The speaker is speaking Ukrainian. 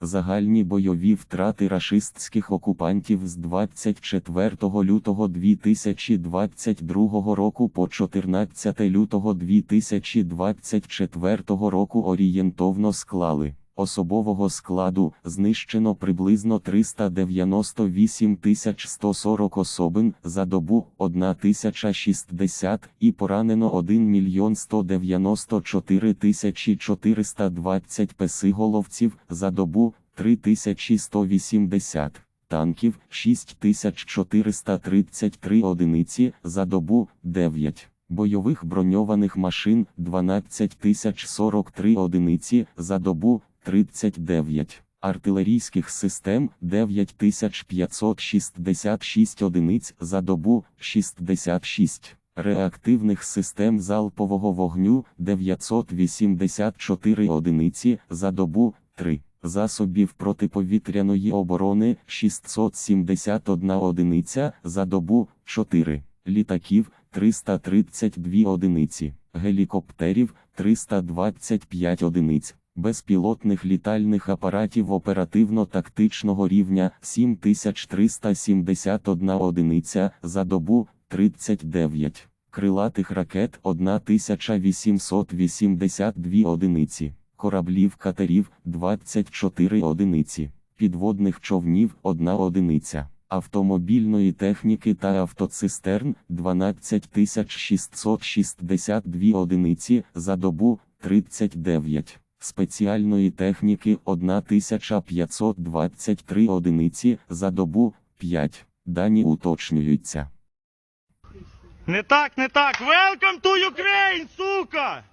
Загальні бойові втрати рашистських окупантів з 24 лютого 2022 року по 14 лютого 2024 року орієнтовно склали. Особового складу знищено приблизно 398 140 особин за добу 1060 і поранено 1 мільйон 194 420 песиголовців за добу 3180 танків 6433 одиниці за добу 9. Бойових броньованих машин 12043 одиниці за добу 39, артилерійських систем 9566 одиниць за добу 66, реактивних систем залпового вогню 984 одиниці за добу 3. Засобів протиповітряної оборони 671 одиниця за добу 4, літаків 332 одиниці, гелікоптерів 325 одиниць, безпілотних літальних апаратів оперативно-тактичного рівня 7371 одиниця за добу 39, крилатих ракет 1882 одиниці, кораблів катерів 24 одиниці, підводних човнів 1 одиниця. Автомобільної техніки та автоцистерн 12662 одиниці за добу 39, спеціальної техніки 1523 одиниці за добу 5. Дані уточнюються. Не так, не так. Welcome to Ukraine, сука!